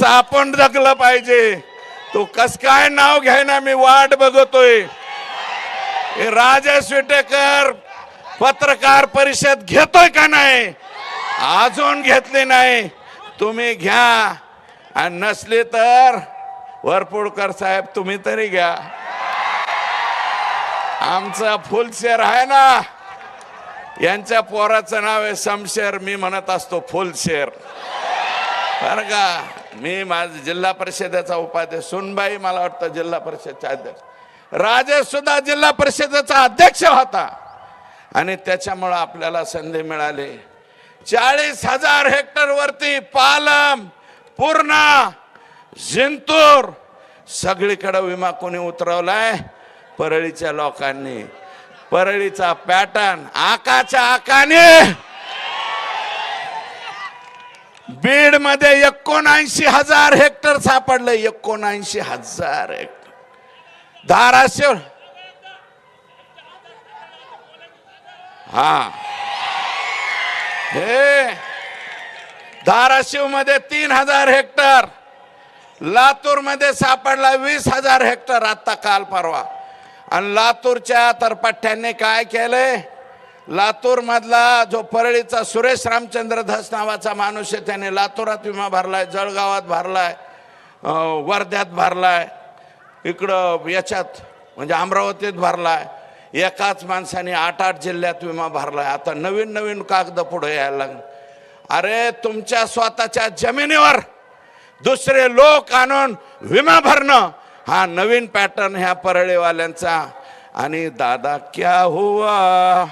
तसं आपण जगलं पाहिजे तो कस काय नाव घ्यायना मी वाट बघतोय. हे राजेश विटेकर पत्रकार परिषद घेतोय का नाही? अजून घेतली नाही. तुम्ही घ्या. आणि नसली तर वरपुडकर साहेब तुम्ही तरी घ्या. आमचा फुलशेर आहे ना? यांच्या पोराचं नाव आहे शमशेर मी म्हणत असतो फुलशेर. बरं का मी माझ जिल्हा परिषदेचा उपाध्यक्ष सुनबाई मला वाटतं जिल्हा परिषदचे अध्यक्ष. राजेश सुद्धा जिल्हा परिषदेचा अध्यक्ष होता. आणि त्याच्यामुळं आपल्याला संधी मिळाली. चाळीस हजार हेक्टर वरती पालम पूर्णा जिंतूर सगळीकडं विमा कोणी उतरवलाय? परळीच्या लोकांनी. परळीचा पॅटर्न आकाच्या आकाने बीडमध्ये एकोणऐंशी हजार हेक्टर सापडलं एकोणऐंशी हजार हेक्टर. धाराशिव. हा. हे. धाराशिवमध्ये तीन हजार हेक्टर. लातूरमध्ये सापडला वीस हजार हेक्टर. आता काल परवा. आणि लातूरच्या तरपट्ट्यांनी काय केलंय? लातूरमधला जो परळीचा सुरेश रामचंद्र धस नावाचा माणूस आहे त्याने लातूरात विमा भरलाय जळगावात भरलाय वर्ध्यात भरलाय इकडं याच्यात म्हणजे अमरावतीत भरलाय एकाच माणसाने आठ आठ जिल्ह्यात विमा भरलाय. आता नवीन नवीन कागद पुढे यायला लागले. अरे तुमच्या स्वतःच्या जमिनीवर दुसरे लोक आणून विमा भरणं हा नवीन पॅटर्न ह्या परळीवाल्यांचा. आणि दादा क्या हुआ?